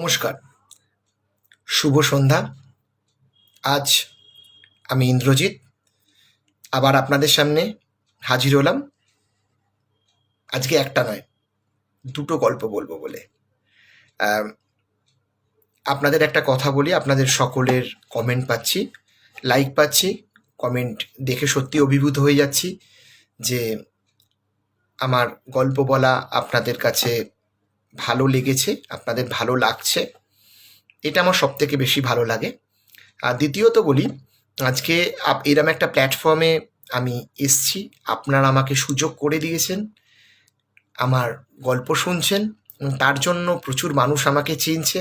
নমস্কার। শুভ সন্ধ্যা। আজ আমি ইন্দ্রজিৎ। আবার আপনাদের সামনে হাজির হলাম। আজকে একটা নয়, দুটো গল্প বলব বলে। আপনাদের একটা কথা বলি, আপনাদের সকলের কমেন্ট পাচ্ছি লাইক পাচ্ছি কমেন্ট দেখে সত্যি অভিভূত হয়ে যাচ্ছি যে আমার গল্প বলা আপনাদের কাছে ভালো লেগেছে, আপনাদের ভালো লাগছে। এটা আমার সব থেকে বেশি ভালো লাগে। আর দ্বিতীয়ত বলি, আজকে এরম একটা প্ল্যাটফর্মে আমি এসছি, আপনারা আমাকে সুযোগ করে দিয়েছেন, আমার গল্প শুনছেন তার জন্য প্রচুর মানুষ আমাকে চিনছে।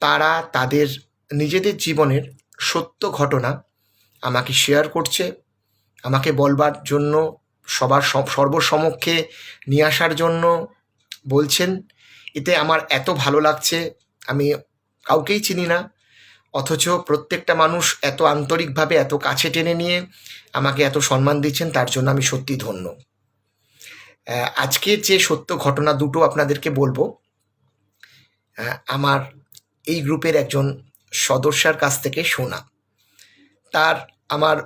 তারা তাদের নিজেদের জীবনের সত্য ঘটনা আমাকে শেয়ার করছে, আমাকে বলবার জন্য, সবার সব সর্বসমক্ষে নিয়ে আসার জন্য বলছেন, এতে আমার এত ভালো লাগছে, আমি কাউকেই চিনি না। অথচ প্রত্যেকটা মানুষ এত আন্তরিকভাবে এত কাছে টেনে নিয়ে আমাকে এত সম্মান দিচ্ছেন, তার জন্য আমি সত্যি ধন্য। আজকের যে সত্য ঘটনা দুটো আপনাদেরকে বলব আমার এই গ্রুপের একজন সদস্যার কাছ থেকে শোনা। তার আমার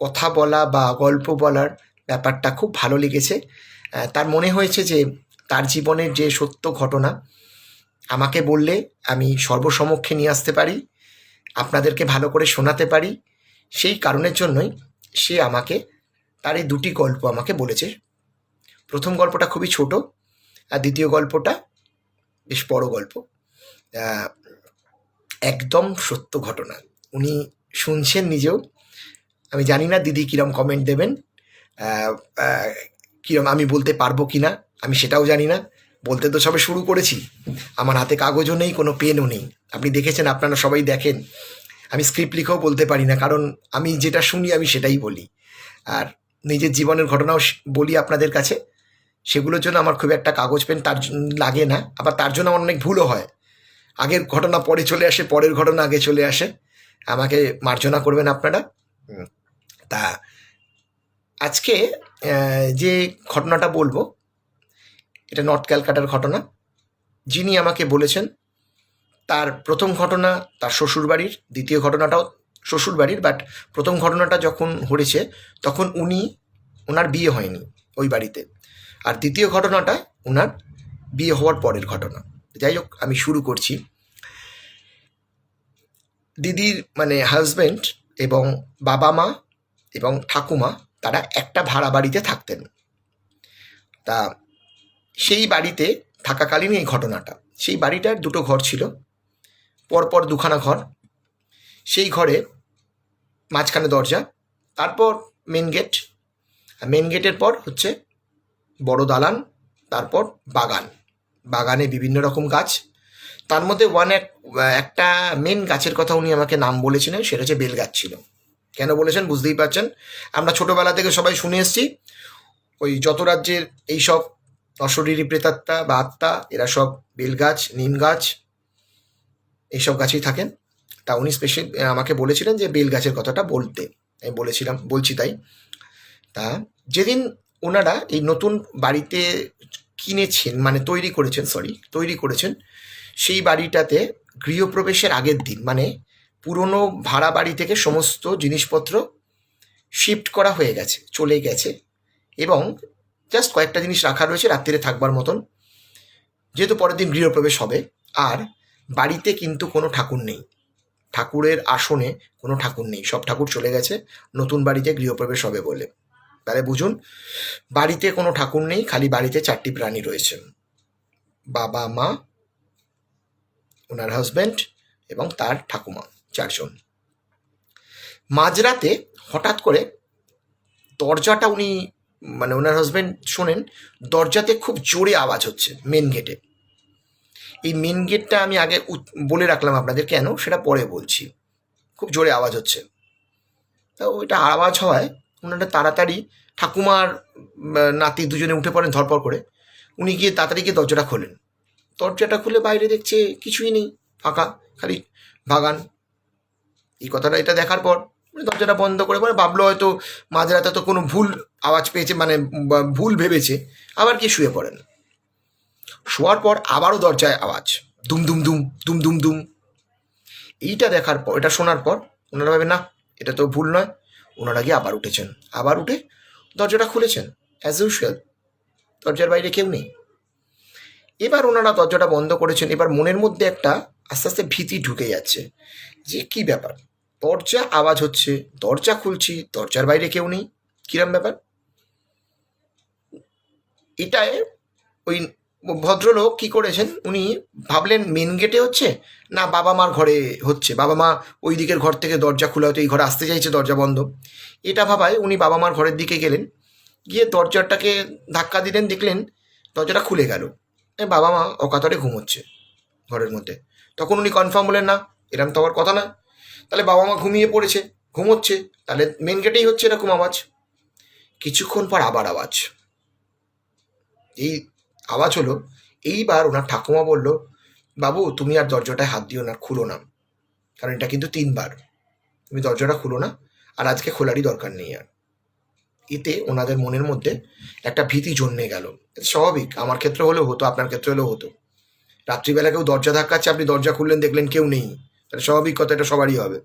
কথা বলা বা গল্প বলার ব্যাপারটা খুব ভালো লেগেছে। তার মনে হয়েছে যে তার জীবনের যে সত্য ঘটনা, আমাকে বললে আমি সর্বসমক্ষে নিয়ে আসতে পারি, আপনাদেরকে ভালো করে শোনাতে পারি, সেই কারণের জন্যই সে আমাকে, তার এই দুটি গল্প আমাকে বলেছে। প্রথম গল্পটা খুবই ছোট, আর দ্বিতীয় গল্পটা বেশ বড় গল্প। একদম সত্য ঘটনা। উনি শুনছেন নিজেও। আমি জানি না দিদি কিরম কমেন্ট দেবেন কিরম আমি বলতে পারব কি না আমি সেটাও জানি না। বলতে তো সবে শুরু করেছি। আমার হাতে কাগজও নেই, কোনো পেনও নেই। আপনি দেখেছেন, আপনারা সবাই দেখেন। আমি স্ক্রিপ্ট লিখেও বলতে পারি না, কারণ আমি যেটা শুনি আমি সেটাই বলি। আর নিজের জীবনের ঘটনাও বলি আপনাদের কাছে। সেগুলোর জন্য আমার খুব একটা কাগজ, পেন তার লাগে না। আবার তার জন্য আমার অনেক ভুলও হয়। আগের ঘটনা পরে চলে আসে, পরের ঘটনা আগে চলে আসে। আমাকে মার্জনা করবেন আপনারা। তা আজকে যে ঘটনাটা বলব এটা নর্থ ক্যালকাটার ঘটনা। যিনি আমাকে বলেছেন, তার প্রথম ঘটনা তার শ্বশুরবাড়ির, দ্বিতীয় ঘটনাটাও শ্বশুরবাড়ির বাট প্রথম ঘটনাটা যখন ঘটেছে, তখন উনি ওনার বিয়ে হয়নি ওই বাড়িতে। আর দ্বিতীয় ঘটনাটা ওনার বিয়ে হওয়ার পরের ঘটনা। যাই হোক, আমি শুরু করছি। দিদির মানে হাজবেন্ড এবং বাবা মা এবং ঠাকুমা, তারা একটা ভাড়া বাড়িতে থাকতেন। তা সেই বাড়িতে থাকাকালীন এই ঘটনাটা। সেই বাড়িটার দুটো ঘর ছিল, পরপর দুখানা ঘর। সেই ঘরে মাঝখানে দরজা, তারপর মেন গেট মেন গেটের পর হচ্ছে বড় দালান, তারপর বাগান। বাগানে বিভিন্ন রকম গাছ। তার মধ্যে ওয়ান এক, একটা মেন গাছের কথা উনি আমাকে নাম বলেছিলেন, সেটা হচ্ছে বেল গাছ ছিল। কেন বলেছেন বুঝতেই পারছেন? আমরা ছোটবেলা থেকে সবাই শুনে এসেছি, ওই যত রাজ্যের এইসব অশরীরী প্রেতাত্মা বা আত্মা, এরা সব বেল গাছ, নিম গাছ, এইসব গাছেই থাকেন। তা উনি স্পেশাল আমাকে বলেছিলেন যে বেল গাছের কথাটা বলতে। আমি বলেছিলাম, বলছি তাই। তা যেদিন ওনারা এই নতুন বাড়িতে কিনেছেন মানে তৈরি করেছেন সরি তৈরি করেছেন, সেই বাড়িটাতে গৃহপ্রবেশের আগের দিন মানে পুরনো ভাড়া বাড়ি থেকে সমস্ত জিনিসপত্র শিফট করা হয়ে গেছে, চলে গেছে এবং জাস্ট কয়েকটা জিনিস রাখা রয়েছে রাত্রিরে থাকবার মতন। যেহেতু পরের দিন গৃহপ্রবেশ হবে, আর বাড়িতে কিন্তু কোনো ঠাকুর নেই। ঠাকুরের আসনে কোনো ঠাকুর নেই, সব ঠাকুর চলে গেছে, নতুন বাড়িতে গৃহপ্রবেশ হবে বলে। তাহলে বুঝুন, বাড়িতে কোনো ঠাকুর নেই, খালি বাড়িতে চারটি প্রাণী রয়েছে। বাবা, মা, ওনার হাজব্যান্ড এবং তার ঠাকুমা চারজন। মাঝরাতে হঠাৎ করে দরজাটা উনি মানে ওনার হাজব্যান্ড শোনেন, দরজাতে খুব জোরে আওয়াজ হচ্ছে মেন গেটে এই মেন গেটটা আমি আগে বলে রাখলাম আপনাদের কেন, সেটা পরে বলছি। খুব জোরে আওয়াজ হচ্ছে। তা ওইটা আওয়াজ হওয়ায় ওনারা তাড়াতাড়ি ঠাকুমার নাতি দুজনে উঠে পড়েন ধরপর করে। উনি গিয়ে তাড়াতাড়ি গিয়ে দরজাটা খোলেন। দরজাটা খুলে বাইরে দেখছে, কিছুই নেই, ফাঁকা, খালি বাগান। এই কথাটা এটা দেখার পর দরজাটা বন্ধ করে পরে ভাবলো হয়তো মাঝরাতে তো কোনো ভুল আওয়াজ পেয়েছে মানে ভুল ভেবেছে, আবার কি শুয়ে পড়েন? শোয়ার পর আবারও দরজায় আওয়াজ, দুম দুম দুম দুম দুম দুম। এইটা দেখার পর, এটা শোনার পর ওনারা ভাবে না, এটা তো ভুল নয়। ওনারা গিয়ে আবার উঠেছেন। আবার উঠে দরজাটা খুলেছেন অ্যাজ ইউজুয়াল দরজার বাইরে কেউ নেই। এবার ওনারা দরজাটা বন্ধ করেছেন, এবার মনের মধ্যে একটা আস্তে আস্তে ভীতি ঢুকে যাচ্ছে। যে কি ব্যাপার? দরজা আওয়াজ হচ্ছে, দরজা খুলছি, দরজার বাইরে কেউ নেই। কিরম ব্যাপার? এটায় ওই ভদ্রলোক কি করেছেন? উনি ভাবলেন মেন গেটে হচ্ছে না বাবা মার ঘরে হচ্ছে। বাবা মা ওই দিকের ঘর থেকে দরজা খোলা হয়তো এই ঘরে আসতে চাইছে, দরজা বন্ধ। এটা ভাবায় উনি বাবা মার ঘরের দিকে গেলেন, গিয়ে দরজাটাকে ধাক্কা দিলেন, দেখলেন দরজাটা খুলে গেল। বাবা মা অকাতরে ঘুমোচ্ছে ঘরের মধ্যে। তখন উনি কনফার্ম হলেন, না, এরম তো আবার কথা না। তাহলে বাবা মা ঘুমিয়ে পড়েছে, ঘুমোচ্ছে, তাহলে মেন গেটেই হচ্ছে এরকম আওয়াজ। কিছুক্ষণ পর আবার আওয়াজ। এই আওয়াজ হলো, এইবার ওনার ঠাকুমা বলল, বাবু, তুমি আর দরজাটায় হাত দিও না, খুলো না। কারণ এটা কিন্তু তিনবার। তুমি দরজাটা খুলো না, আর আজকে খোলারই দরকার নেই আর। এতে ওনাদের মনের মধ্যে একটা ভীতি জন্মে গেল। স্বাভাবিক, আমার ক্ষেত্রে হলেও হতো, আপনার ক্ষেত্রে হলেও হতো। রাত্রিবেলা কেউ দরজা ধাক্কাচ্ছে, আপনি দরজা খুললেন, দেখলেন কেউ নেই। তাহলে স্বাভাবিক কথা, এটা সবারই হবে।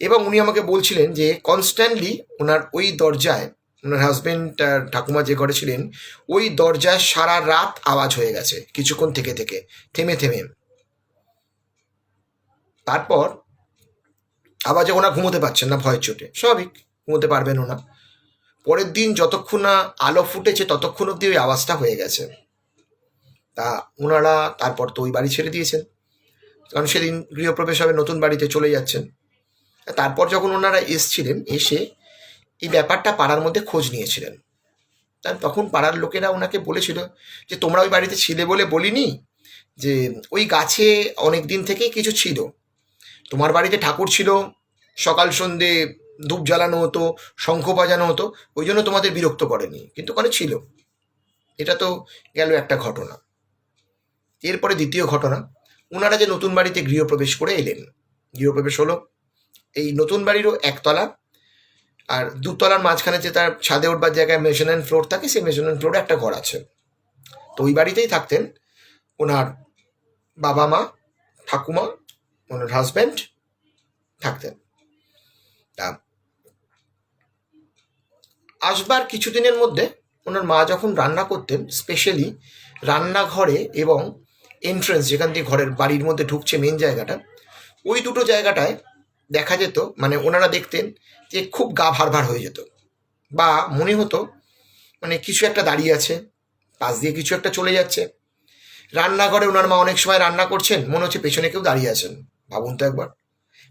এবং উনি আমাকে বলছিলেন যে কনস্ট্যান্টলি ওনার ওই দরজায়, ওনার হাজবেন্ড ঠাকুমা যে ঘরে ছিলেন, ওই দরজায় সারা রাত আওয়াজ হয়ে গেছে, কিছুক্ষণ থেকে থেকে, থেমে থেমে। তারপর আওয়াজে ওনা ঘুমোতে পারছেন না ভয়ের চোটে। স্বাভাবিক, ঘুমোতে পারবেন ওনা পরের দিন যতক্ষণ না আলো ফুটেছে, ততক্ষণ অব্দি ওই আওয়াজটা হয়ে গেছে। তা ওনারা তারপর তো ওই বাড়ি ছেড়ে দিয়েছেন। কারণ সেদিন গৃহপ্রবেশ হবে, নতুন বাড়িতে চলে যাচ্ছেন। তারপর যখন ওনারা এসছিলেন, এসে এই ব্যাপারটা পাড়ার মধ্যে খোঁজ নিয়েছিলেন। তখন পাড়ার লোকেরা ওনাকে বলেছিল যে, তোমরা ওই বাড়িতে ছিলে বলে বলিনি যে, ওই গাছে অনেক দিন থেকেই কিছু ছিল। তোমার বাড়িতে ঠাকুর ছিল, সকাল সন্ধে ধূপ জ্বালানো হতো, শঙ্খ বাজানো হতো, ওই জন্য তোমাদের বিরক্ত করেনি। কিন্তু ওখানে ছিল। এটা তো গেল একটা ঘটনা। এরপরে দ্বিতীয় ঘটনা ওনারা যে নতুন বাড়িতে গৃহপ্রবেশ করে এলেন। গৃহপ্রবেশ হলো এই নতুন বাড়িরও একতলা আর দুতলার মাঝখানে যে তার ছাদে উঠবার জায়গায় মেশনেন্ট ফ্লোর থাকে, সেই মেশনেন্ট ফ্লোরে একটা ঘর আছে। তো ওই বাড়িতেই থাকতেন ওনার বাবা মা, ঠাকুমা ওনার হাজব্যান্ড থাকতেন। তা আসবার কিছুদিনের মধ্যে ওনার মা যখন রান্না করতেন স্পেশালি রান্নাঘরে এবং এন্ট্রেন্স যেখান দিয়ে ঘরের বাড়ির মধ্যে ঢুকছে মেন জায়গাটা, ওই দুটো জায়গাটায় দেখা যেত মানে ওনারা দেখতেন যে খুব গা ভার ভার হয়ে যেত। বা মনে হতো মানে কিছু একটা দাঁড়িয়ে আছে, পাশ দিয়ে কিছু একটা চলে যাচ্ছে। রান্নাঘরে ওনার মা অনেক সময় রান্না করছেন, মনে হচ্ছে পেছনে কেউ দাঁড়িয়ে আছেন। ভাবুন তো একবার,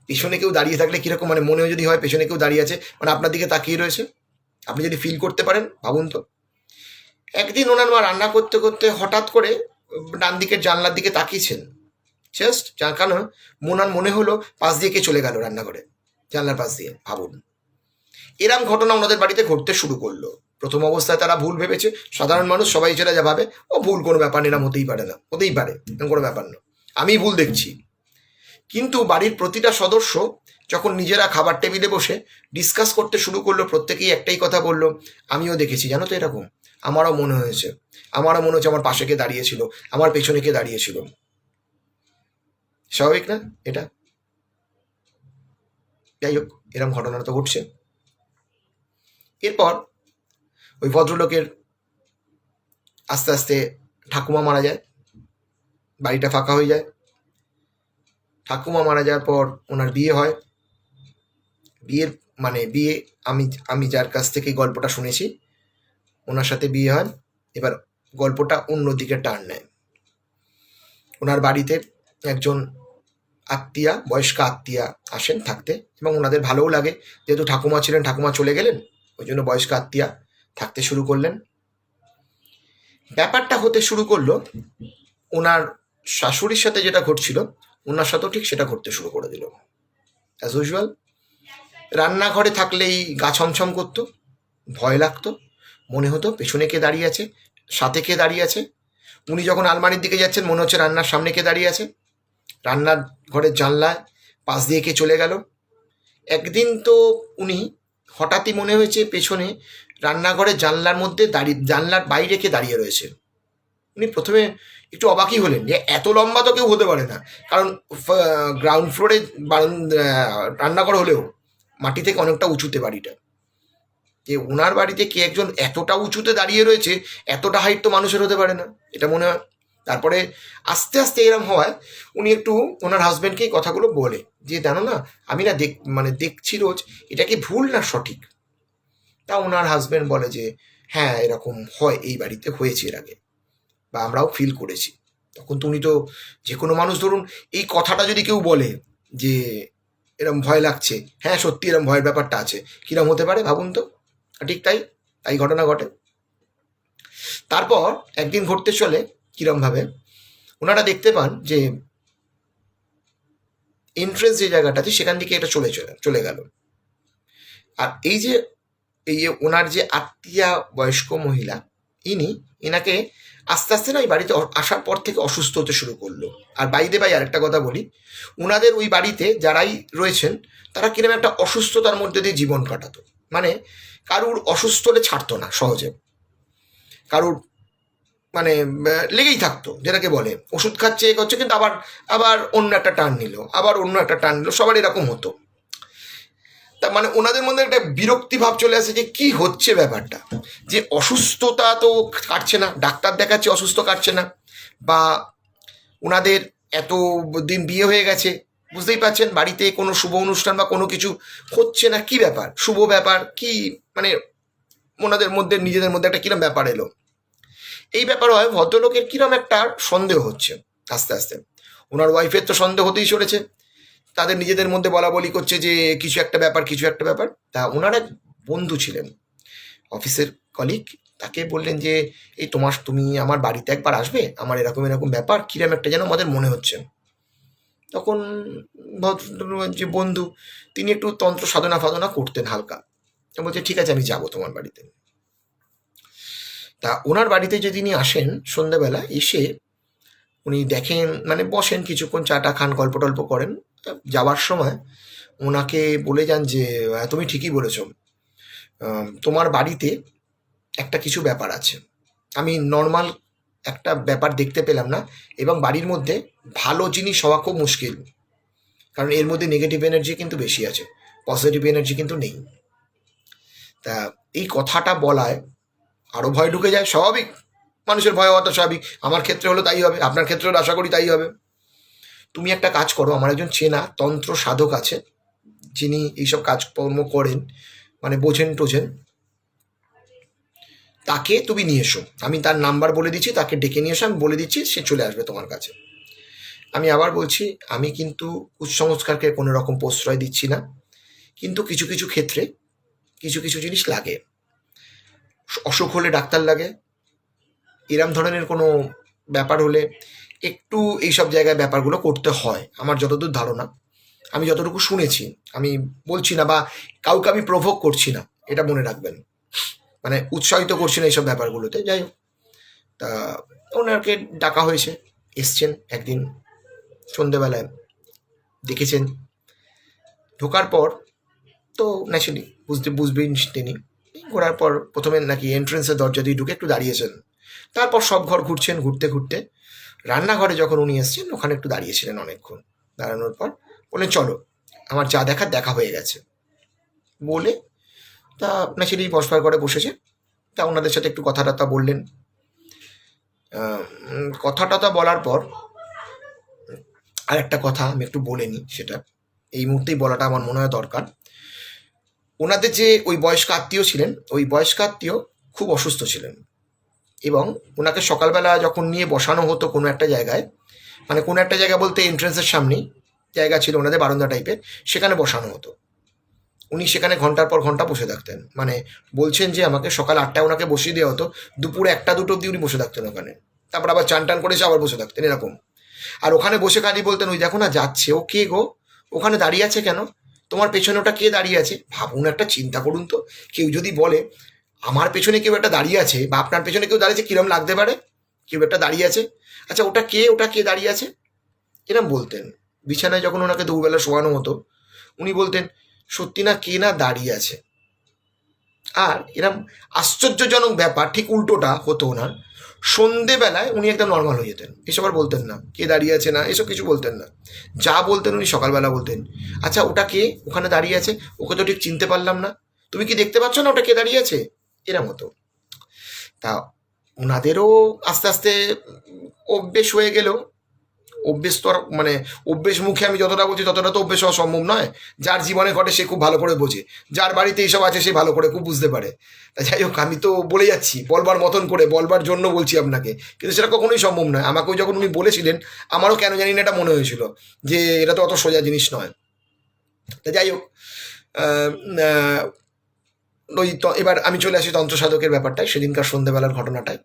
পেছনে কেউ দাঁড়িয়ে থাকলে কীরকম মানে মনেও যদি হয় পেছনে কেউ দাঁড়িয়ে আছে মানে আপনার দিকে তাকিয়ে রয়েছে। আপনি যদি ফিল করতে পারেন, ভাবুন তো। একদিন ওনার মা রান্না করতে করতে হঠাৎ করে ডান দিকের জানলার দিকে তাকিয়েছেন। জাস্ট যার কারণ মোনার মনে হলো পাশ দিয়ে কে চলে গেল রান্নাঘরে। জানলার পাশ দিয়ে, ভাবুন। এরম ঘটনা ওনাদের বাড়িতে ঘটতে শুরু করল। প্রথম অবস্থায় তারা ভুল ভেবেছে, সাধারণ মানুষ সবাই চলে যা ভাবে, ও ভুল কোনো ব্যাপার এরম হতেই পারে না, হতেই পারে এরম কোনো ব্যাপার না। আমি ভুল দেখছি। কিন্তু বাড়ির প্রতিটা সদস্য যখন নিজেরা খাবার টেবিলে বসে ডিসকাস করতে শুরু করল, প্রত্যেকেই একটাই কথা বলল, আমিও দেখেছি, জানো তো এরকম, আমারও মনে হয়েছে। আমারও মনে হচ্ছে আমার পাশে কে দাঁড়িয়েছিল, আমার পেছনে কে দাঁড়িয়েছিল। স্বাভাবিক না এটা? যাই হোক এরকম ঘটনা তো ঘটছে। এরপর ওই ভদ্রলোকের আস্তে আস্তে ঠাকুমা মারা যায়, বাড়িটা ফাঁকা হয়ে যায়। ঠাকুমা মারা যাওয়ার পর ওনার বিয়ে হয়। বিয়ের মানে বিয়ে আমি আমি যার কাছ থেকে গল্পটা শুনেছি, ওনার সাথে বিয়ে হয়। এবার গল্পটা অন্যদিকে টার্ন নেয়। ওনার বাড়িতে একজন আত্মীয়া, বয়স্ক আত্মীয়া আসেন থাকতে এবং ওনাদের ভালোও লাগে। যেহেতু ঠাকুমা ছিলেন, ঠাকুমা চলে গেলেন, ওই জন্য বয়স্ক আত্মীয়া থাকতে শুরু করলেন। ব্যাপারটা হতে শুরু করল, ওনার শাশুড়ির সাথে যেটা ঘটছিল, ওনার সাথেও ঠিক সেটা ঘটতে শুরু করে দিল। অ্যাজ ইউজুয়াল রান্নাঘরে থাকলেই গা ছমছম করতো, ভয় লাগতো, মনে হতো পেছনে কে দাঁড়িয়ে আছে সাথে কে দাঁড়িয়ে আছে? উনি যখন আলমারির দিকে যাচ্ছেন, মনে হচ্ছে রান্নার সামনে কে দাঁড়িয়ে আছে। রান্নার ঘরের জানলায় পাশ দিয়ে কে চলে গেল। একদিন তো উনি হঠাৎই মনে হয়েছে পেছনে রান্নাঘরের জানলার মধ্যে দাঁড়িয়ে, জানলার বাইরে কে দাঁড়িয়ে রয়েছে। উনি প্রথমে একটু অবাকই হলেন যে এত লম্বা তো কেউ হতে পারে না। কারণ গ্রাউন্ড ফ্লোরে রান্নাঘর হলেও মাটি থেকে অনেকটা উঁচুতে বাড়িটা। যে ওনার বাড়িতে কে একজন এতটা উঁচুতে দাঁড়িয়ে রয়েছে, এতটা হাইট তো মানুষের হতে পারে না। এটা মনে হয়। তারপরে আস্তে আস্তে এরম হওয়ায় উনি একটু ওনার হাজব্যান্ডকে এই কথাগুলো বলে যে, জানো না, আমি না দেখ মানে দেখছি রোজ, এটা কি ভুল না সঠিক? তা ওনার হাজব্যান্ড বলে যে হ্যাঁ এরকম হয়, এই বাড়িতে হয়েছে এর আগে বা আমরাও ফিল করেছি। তখন তো উনি তো যে কোনো মানুষ ধরুন, এই কথাটা যদি কেউ বলে যে, এরম ভয় লাগছে। হ্যাঁ সত্যি এরম ভয়ের ব্যাপারটা আছে। কিরম হতে পারে ভাবুন তো? ঠিক তাই তাই ঘটনা ঘটে। তারপর একদিন ঘটতে চলে কিরমভাবে, ওনারা দেখতে পান যে এন্ট্রেন্স যে জায়গাটা আছে, সেখান থেকে এটা চলে চলে চলে গেল। আর এই যে এই যে ওনার যে আত্মীয়া বয়স্ক মহিলা, ইনি এনাকে আস্তে আস্তে না এই বাড়িতে আসার পর থেকে অসুস্থ হতে শুরু করল। আর বাইরে বাই আরেকটা কথা বলি ওনাদের ওই বাড়িতে যারাই রয়েছেন, তারা কীরকম একটা অসুস্থতার মধ্যে দিয়ে জীবন কাটাতো। মানে কারুর অসুস্থ হলে ছাড়তো না সহজে। কারুর মানে লেগেই থাকতো, যেটাকে বলে। ওষুধ খাচ্ছে, এ করছে, কিন্তু আবার আবার অন্য একটা টান নিল, আবার অন্য একটা টান নিল, সবার এরকম হতো। তা মানে ওনাদের মধ্যে একটা বিরক্তি ভাব চলে আসে যে, কি হচ্ছে ব্যাপারটা? যে অসুস্থতা তো কাটছে না, ডাক্তার দেখাচ্ছে অসুস্থ কাটছে না, বা ওনাদের এত দিন বিয়ে হয়ে গেছে, বুঝতেই পারছেন, বাড়িতে কোনো শুভ অনুষ্ঠান বা কোনো কিছু হচ্ছে না, কি ব্যাপার? শুভ ব্যাপার, কি ওনাদের মধ্যে, নিজেদের মধ্যে একটা কিরম ব্যাপার এলো। এই ব্যাপার হয়, ভদ্রলোকের কিরম একটা সন্দেহ হচ্ছে, আস্তে আস্তে। ওনার ওয়াইফের তো সন্দেহ হতেই চলেছে। তাদের নিজেদের মধ্যে বলা বলি করছে যে, কিছু একটা ব্যাপার, কিছু একটা ব্যাপার। তা ওনার এক বন্ধু ছিলেন অফিসের কলিগ তাকে বললেন যে, এই তোমার, তুমি আমার বাড়িতে একবার আসবে? আমার এরকম এরকম ব্যাপার, কিরম একটা যেন আমাদের মনে হচ্ছে। তখন ভদ্র যে বন্ধু, তিনি একটু তন্ত্র সাধনা ফাধনা করতেন হালকা। তো বলছে, ঠিক আছে, আমি যাব তোমার বাড়িতে। তা ওনার বাড়িতে যে তিনি আসেন সন্ধ্যাবেলা এসে উনি দেখেন মানে বসেন কিছুক্ষণ, চাটা খান, গল্প টল্প করেন। যাওয়ার সময় ওনাকে বলে যান যে তুমি ঠিকই বলেছ। তোমার বাড়িতে একটা কিছু ব্যাপার আছে। আমি নর্মাল একটা ব্যাপার দেখতে পেলাম না এবং বাড়ির মধ্যে ভালো জিনিস হওয়া খুব মুশকিল। কারণ এর মধ্যে নেগেটিভ এনার্জি কিন্তু বেশি আছে। পজিটিভ এনার্জি কিন্তু নেই। তা এই কথাটা বলায় আরও ভয় ঢুকে যায়, স্বাভাবিক। মানুষের ভয় হওয়া তো স্বাভাবিক। আমার ক্ষেত্রে হলো তাই হবে, আপনার ক্ষেত্রে হলে আশা করি তাই হবে। তুমি একটা কাজ করো, আমার একজন চেনা তন্ত্র সাধক আছে, যিনি এইসব কাজকর্ম করেন মানে বোঝেন টোঝেন। তাকে তুমি নিয়ে এসো। আমি তার নাম্বার বলে দিচ্ছি, তাকে ডেকে নিয়ে এসো, আমি বলে দিচ্ছি, সে চলে আসবে তোমার কাছে। আমি আবার বলছি, আমি কিন্তু কুসংস্কারকে কোনো রকম প্রশ্রয় দিচ্ছি না। কিন্তু কিছু কিছু ক্ষেত্রে কিছু কিছু জিনিস লাগে। অসুখ হলে ডাক্তার লাগে। এরম ধরনের কোনো ব্যাপার হলে একটু এইসব জায়গায় ব্যাপারগুলো করতে হয়, আমার যতদূর ধারণা। আমি যতটুকু শুনেছি, আমি বলছি না বা কাউকে আমি প্রভোগ করছি না, এটা মনে রাখবেন। মানে উৎসাহিত করছি না এইসব ব্যাপারগুলোতে, যাই হোক। তা ওনাকে ডাকা হয়েছে, এসছেন একদিন সন্ধেবেলায়, দেখেছেন। ঢোকার পর তো ন্যাচুরালি বুঝতে বুঝবেন তিনি। ঘোরার পর প্রথমে নাকি এন্ট্রেন্সের দরজা দিয়ে ঢুকে একটু দাঁড়িয়েছেন। তারপর সব ঘর ঘুরছেন ঘুরতে ঘুরতে। রান্নাঘরে যখন উনি এসেছেন, ওখানে একটু দাঁড়িয়েছিলেন অনেকক্ষণ। দাঁড়ানোর পর বললেন চলো, আমার যা দেখার দেখা হয়ে গেছে। বলে তা ন্যাচুরালি বসবার ঘরে বসেছে। তা ওনাদের সাথে একটু কথা টথা বললেন কথা টথা বলার পর আর একটা কথা আমি একটু বলে নিই সেটা। এই মুহূর্তেই বলাটা আমার মনে হয় দরকার। ওনাদের যে ওই বয়স্ক আত্মীয় ছিলেন, ওই বয়স্ক আত্মীয় খুব অসুস্থ ছিলেন। এবং ওনাকে সকালবেলা যখন নিয়ে বসানো হতো কোনো একটা জায়গায় মানে কোনো একটা জায়গা বলতে এন্ট্রেন্সের সামনেই, জায়গা ছিল ওনাদের বারান্দা টাইপের সেখানে বসানো হতো। উনি সেখানে ঘণ্টার পর ঘণ্টা বসে থাকতেন। মানে বলছেন যে আমাকে সকাল আটটায় ওনাকে বসিয়ে দেওয়া হতো, দুপুরে একটা দুটো অব্দি উনি বসে থাকতেন ওখানে। তারপর আবার চান টান করে এসে আবার বসে থাকতেন, এরকম। আর ওখানে বসে কাজী বলতেন, ওই দেখো না, যাচ্ছে। ও কে গো? ওখানে দাঁড়িয়ে আছে কেন? তোমার পেছনে ওটা কে দাঁড়িয়ে আছে? ভাবুন একটা, চিন্তা করুন তো। কেউ যদি বলে, আমার পেছনে কেউ একটা দাঁড়িয়ে আছে বা আপনার পেছনে কেউ দাঁড়িয়েছে কিরম লাগতে পারে? কেউ একটা দাঁড়িয়ে আছে? আচ্ছা ওটা কে ওটা কে দাঁড়িয়ে আছে? এরম বলতেন। বিছানায় যখন ওনাকে দুবেলা শোয়ানো হতো, উনি বলতেন, সত্যি না কে না দাঁড়িয়ে আছে? আর এরম আশ্চর্যজনক ব্যাপার, ঠিক উল্টোটা হতো ওনার। সন্ধেবেলায় উনি একদম নর্মাল হয়ে যেতেন। এসব আর বলতেন না। কে দাঁড়িয়ে আছে না? এসব কিছু বলতেন না। যা বলতেন উনি সকালবেলা বলতেন। আচ্ছা ওটা কে ওখানে দাঁড়িয়ে আছে? ওকে তো ঠিক চিনতে পারলাম না। তুমি কি দেখতে পাচ্ছ না ওটা কে দাঁড়িয়ে আছে? এরা মতো। তা ওনাদেরও আস্তে আস্তে অভ্যেস হয়ে গেল। অভ্যেস মানে অভ্যেস মুখে আমি যতটা বলছি ততটা তো অভ্যেস হওয়া সম্ভব নয়। যার জীবনে ঘটে সে খুব ভালো করে বোঝে। যার বাড়িতে এইসব আছে সে ভালো করে খুব বুঝতে পারে। তা যাই হোক, আমি তো বলে যাচ্ছি, বলবার মতন করে, বলবার জন্য বলছি আপনাকে। কিন্তু সেটা কখনোই সম্ভব নয়। আমাকেও যখন উনি বলেছিলেন, আমারও কেন জানি না এটা মনে হয়েছিল যে এটা তো অত সোজা জিনিস নয়। তা যাই হোক ওই এবার আমি চলে আসি তন্ত্র সাধকের ব্যাপারটায়, সেদিনকার সন্ধ্যেবেলার ঘটনাটায়।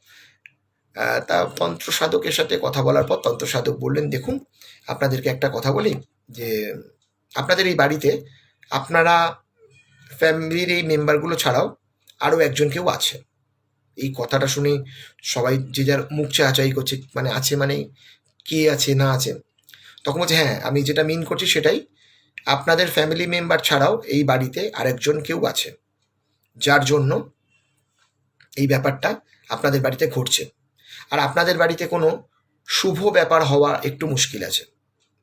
তা তন্ত্র সাধকের সাথে কথা বলার পর তন্ত্র সাধক বললেন, দেখুন, আপনাদেরকে একটা কথা বলি, যে আপনাদের এই বাড়িতে আপনারা ফ্যামিলির এই মেম্বারগুলো ছাড়াও আরও একজন কেউ আছে। এই কথাটা শুনে সবাই যে যার মুখ চাচাই করছে মানে আছে মানে কে আছে, না আছে। তখন বলছে হ্যাঁ আমি যেটা মিন করছি সেটাই, আপনাদের ফ্যামিলি মেম্বার ছাড়াও এই বাড়িতে আরেকজন কেউ আছে, যার জন্য এই ব্যাপারটা আপনাদের বাড়িতে ঘটছে। আপনাদের বাড়িতে কোনো শুভ ব্যাপার হওয়া একটু মুশকিল আছে।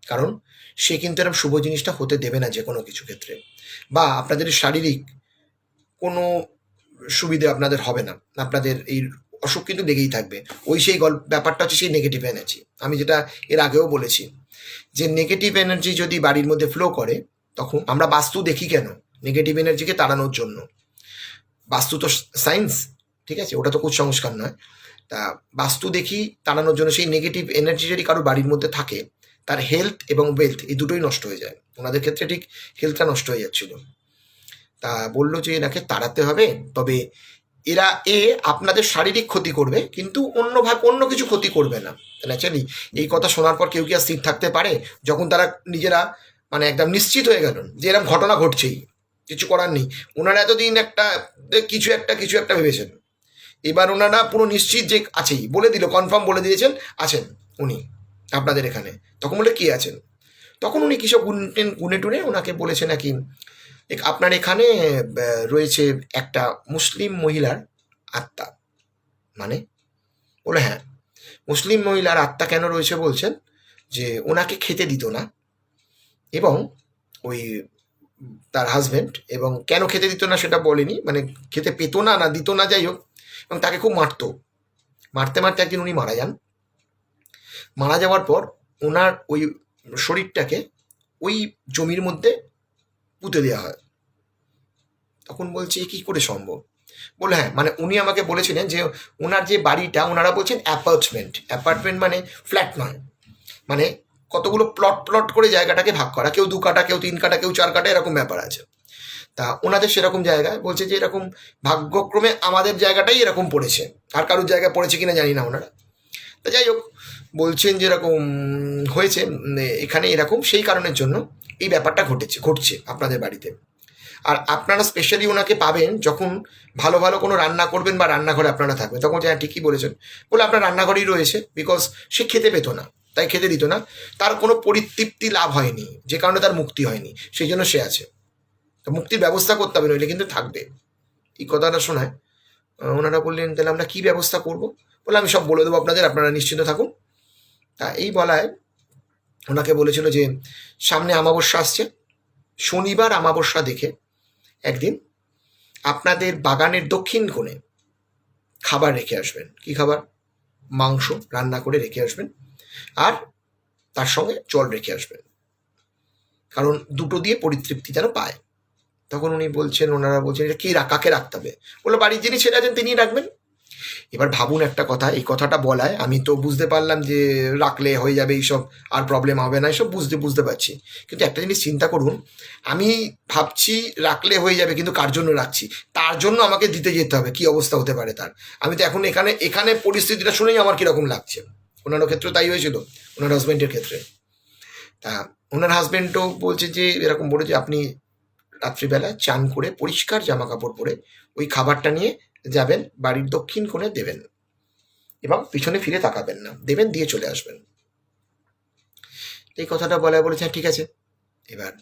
কারণ সে কিন্তু এরকম শুভ জিনিসটা হতে দেবে না যে কোনো কিছু ক্ষেত্রে। বা আপনাদের শারীরিক কোনো সুবিধে আপনাদের হবে না। আপনাদের এই অসুখ কিন্তু লেগেই থাকবে। ওই সেই গল্প, ব্যাপারটা হচ্ছে সেই নেগেটিভ এনার্জি আমি যেটা এর আগেও বলেছি যে নেগেটিভ এনার্জি যদি বাড়ির মধ্যে ফ্লো করে, তখন আমরা বাস্তু দেখি কেন? নেগেটিভ এনার্জিকে তাড়ানোর জন্য। বাস্তু তো সায়েন্স ঠিক আছে? ওটা তো কুসংস্কার নয়। বাস্তু দেখি তাড়ানোর জন্য সেই নেগেটিভ এনার্জি যদি কারও বাড়ির মধ্যে থাকে, তার হেলথ এবং ওয়েলথ এই দুটোই নষ্ট হয়ে যায়। ওনাদের ক্ষেত্রে ঠিক হেলথটা নষ্ট হয়ে যাচ্ছিল। তা বলল যে এনাকে তাড়াতে হবে, তবে এরা এ আপনাদের শারীরিক ক্ষতি করবে, কিন্তু অন্যভাবে অন্য কিছু ক্ষতি করবে না। ন্যাচারালি এই কথা শোনার পর কেউ কি আর স্থির থাকতে পারে? যখন তারা নিজেরা মানে একদম নিশ্চিত হয়ে গেলেন যে এরকম ঘটনা ঘটছেই, কিছু করার নেই। ওনারা এতদিন একটা, কিছু একটা কিছু একটা ভেবেছেন। এবার ওনারা পুরো নিশ্চিত যে আছেই, বলে দিল কনফার্ম বলে দিয়েছেন, আছেন উনি, আপনাদের এখানে। তখন বলে, কি আছেন? তখন উনি কিসব গুনে গুনে টুনে ওনাকে বলেছে নাকি আপনার এখানে রয়েছে একটা মুসলিম মহিলার আত্মা। মানে? বলে হ্যাঁ মুসলিম মহিলার আত্মা কেন রয়েছে? বলছেন, যে ওনাকে খেতে দিত না এবং ওই তার হাজবেন্ড এবং কেন খেতে দিত না সেটা বলেনি মানে খেতে পেত না না, দিত না, যাই হোক এবং তাকে খুব মারতো। মারতে মারতে একদিন উনি মারা যান। মারা যাওয়ার পর ওনার ওই শরীরটাকে ওই জমির মধ্যে পুঁতে দেওয়া হয়। তখন বলছে কি করে সম্ভব? বলে হ্যাঁ মানে উনি আমাকে বলেছিলেন যে ওনার যে বাড়িটা, ওনারা বলছেন অ্যাপার্টমেন্ট। অ্যাপার্টমেন্ট মানে ফ্ল্যাট নয়। মানে কতগুলো প্লট প্লট করে জায়গাটাকে ভাগ করা। কেউ দু কাটা, কেউ তিন কাটা, কেউ চার কাটা, এরকম ব্যাপার আছে। তা ওনাদের সেরকম জায়গায় বলছে যে এরকম ভাগ্যক্রমে আমাদের জায়গাটাই এরকম পড়েছে। আর কারোর জায়গায় পড়েছে কিনা জানি না ওনারা। তা যাই হোক, বলছেন যে এরকম হয়েছে এখানে এরকম সেই কারণের জন্য এই ব্যাপারটা ঘটেছে, ঘটছে আপনাদের বাড়িতে। আর আপনারা স্পেশালি ওনাকে পাবেন যখন ভালো ভালো কোনো রান্না করবেন বা রান্নাঘরে আপনারা থাকবেন। তখন হ্যাঁ ঠিকই বলেছেন। বলে আপনার রান্নাঘরেই রয়েছে বিকজ সে খেতে পেত না, তাই খেতে দিত না। তার কোনো পরিতৃপ্তি লাভ হয়নি, যে কারণে তার মুক্তি হয়নি, সেই জন্য সে আছে। তো মুক্তির ব্যবস্থা করতে হবে নইলে কিন্তু থাকবে। এই কথাটা শোনায়। ওনারা বললেন, তাহলে আমরা কী ব্যবস্থা করব? বলে, আমি সব বলে দেবো আপনাদের, আপনারা নিশ্চিন্ত থাকুন। তা এই বলায় ওনাকে বলেছিল যে, সামনে আমাবস্যা আসছে। শনিবার আমাবস্যা দেখে একদিন আপনাদের বাগানের দক্ষিণ কোণে খাবার রেখে আসবেন। কি খাবার? মাংস রান্না করে রেখে আসবেন। আর তার সঙ্গে জল রেখে আসবেন। কারণ দুটো দিয়ে পরিতৃপ্তি যেন পায়। তখন উনি বলছেন, ওনারা বলছেন, এটা কে কাকে রাখতে হবে? বলল, বাড়ির যিনি ছেড়ে আছেন তিনিই রাখবেন। এবার ভাবুন একটা কথা, এই কথাটা বলায়, আমি তো বুঝতে পারলাম যে রাখলে হয়ে যাবে এইসব, আর প্রবলেম হবে না, এসব বুঝতে বুঝতে পারছি। কিন্তু একটা জিনিস চিন্তা করুন, আমি ভাবছি রাখলে হয়ে যাবে, কিন্তু কার জন্য রাখছি? তার জন্য আমাকে দিতে যেতে হবে, কি অবস্থা হতে পারে তার? আমি তো এখন এখানে এখানে পরিস্থিতিটা শুনেই আমার কীরকম লাগছে। ওনারও ক্ষেত্রে তাই হয়েছিল, ওনার হাজব্যান্ডের ক্ষেত্রে। তা, ওনার হাজব্যান্ডও বলছে যে, এরকম বলে যে আপনি রাত্রিবেলা চান করে পরিষ্কার জামা কাপড় পরে ওই খাবারটা নিয়ে যাবেন বাড়ির দক্ষিণ কোণে দেবেন এবং পিছনে ফিরে তাকাবেন না। দেবেন, দিয়ে চলে আসবেন। এই কথাটা বলা বলেছে ঠিক আছে, এবার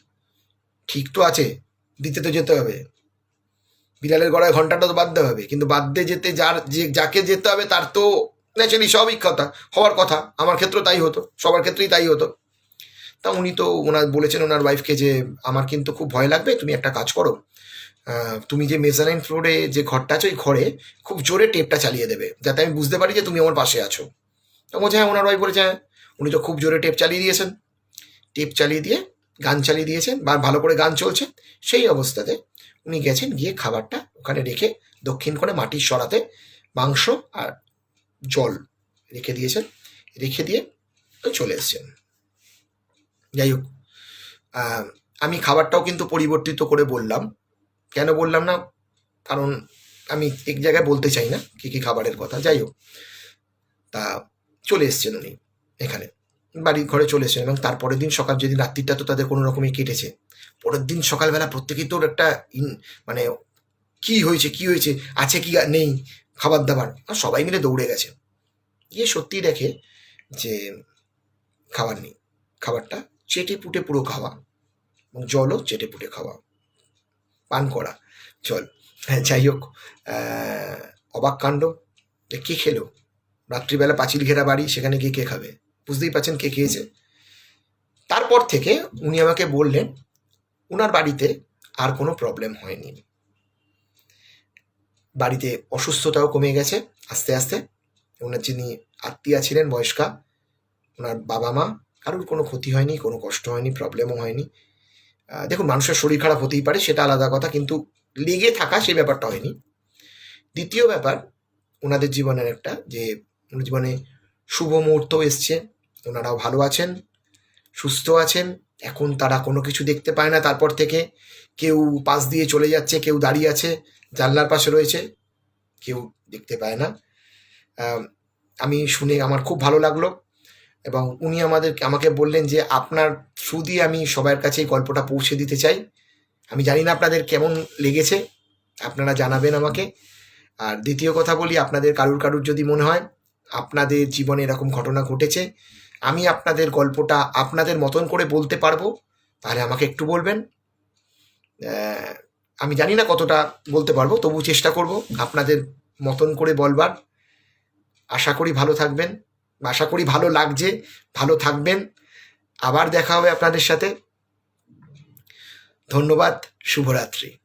ঠিক তো আছে, দিতে তো যেতে হবে। বিড়ালের গড়ায় ঘন্টাটা তো বাঁধতে হবে, কিন্তু বাঁধতে যেতে যার যে, যাকে যেতে হবে তার তো ন্যাচারালি স্বাভাবিক কথা হওয়ার কথা। আমার ক্ষেত্রেও তাই হতো, সবার ক্ষেত্রেই তাই হতো। তা উনি তো ওনার বলেছেন ওনার ওয়াইফকে যে, আমার কিন্তু খুব ভয় লাগবে, তুমি একটা কাজ করো। তুমি যে মেজারাইন ফ্লোরে যে ঘরটা আছে, ওই ঘরে খুব জোরে টেপটা চালিয়ে দেবে, যাতে আমি বুঝতে পারি যে তুমি আমার পাশে আছো। তো বলছে হ্যাঁ ওনার ওয়াইফ বলেছে হ্যাঁ। উনি তো খুব জোরে টেপ চালিয়ে দিয়েছেন। টেপ চালিয়ে দিয়ে, গান চালিয়ে দিয়েছেন, বা ভালো করে গান চলছে। সেই অবস্থাতে উনি গেছেন, গিয়ে খাবারটা ওখানে রেখে দক্ষিণ করে মাটির সরাতে মাংস আর জল রেখে দিয়েছেন। রেখে দিয়ে চলে এসছেন। যাই হোক আমি খাবারটাও কিন্তু পরিবর্তিত করে বললাম। কেন বললাম না? কারণ আমি এক জায়গায় বলতে চাই না কি কি খাবারের কথা। যাই হোক, তা চলে এসছেন উনি এখানে। বাড়ি ঘরে চলে এসেছেন এবং তারপরের দিন সকাল, যেদিন রাত্রিটা তো তাদের কোনো রকমই কেটেছে, পরের দিন সকালবেলা প্রত্যেকেই তোর একটা ইন- মানে কি হয়েছে কি হয়েছে, আছে কি নেই খাবার দাবার, আর সবাই মিলে দৌড়ে গেছে। গিয়ে সত্যি দেখে যে খাবার নেই, খাবারটা চেটে পুটে পুরো খাওয়া। এবং জলও চেটে পুটে খাওয়া। পান করা। জল হ্যাঁ যাই হোক অবাক কাণ্ড। কে খেলো? রাত্রিবেলা পাঁচিল ঘেরা বাড়ি, সেখানে গিয়ে কে খাবে? বুঝতেই পারছেন কে খেয়েছে। তারপর থেকে উনি আমাকে বললেন ওনার বাড়িতে আর কোনো প্রবলেম হয়নি। বাড়িতে অসুস্থতাও কমে গেছে আস্তে আস্তে। ওনার যিনি আত্মীয়া ছিলেন, বয়স্কা ওনার বাবা মা কারোর কোনো ক্ষতি হয়নি, কোনো কষ্ট হয়নি প্রবলেমও হয়নি। দেখুন, মানুষের শরীর খারাপ হতেই পারে, সেটা আলাদা কথা, কিন্তু লেগে থাকা সেই ব্যাপারটা হয়নি। দ্বিতীয় ব্যাপার, ওনাদের জীবনের একটা যে জীবনে শুভ মুহূর্ত এসছে, ওনারাও ভালো আছেন, সুস্থ আছেন, এখন তারা কোনো কিছু দেখতে পায় না, তারপর থেকে কেউ পাশ দিয়ে চলে যাচ্ছে, কেউ দাঁড়িয়ে আছে, জানলার পাশে রয়েছে, কেউ দেখতে পায় না। আমি শুনে আমার খুব ভালো লাগল। এবং উনি আমাদের আমাকে বললেন যে, আপনার থ্রু দিয়ে আমি সবার কাছে এই গল্পটা পৌঁছে দিতে চাই। আমি জানি না আপনাদের কেমন লেগেছে। আপনারা জানাবেন আমাকে। আর দ্বিতীয় কথা বলি, আপনাদের কারুর কারুর যদি মনে হয়, আপনাদের জীবনে এরকম ঘটনা ঘটেছে, আমি আপনাদের গল্পটা আপনাদের মতন করে বলতে পারব। তাহলে আমাকে একটু বলবেন। আমি জানি না কতটা বলতে পারব, তবু চেষ্টা করব আপনাদের মতন করে বলবার। আশা করি ভালো থাকবেন। আশা করি ভালো লাগছে ভালো থাকবেন। আবার দেখা হবে আপনাদের সাথে। ধন্যবাদ শুভরাত্রি।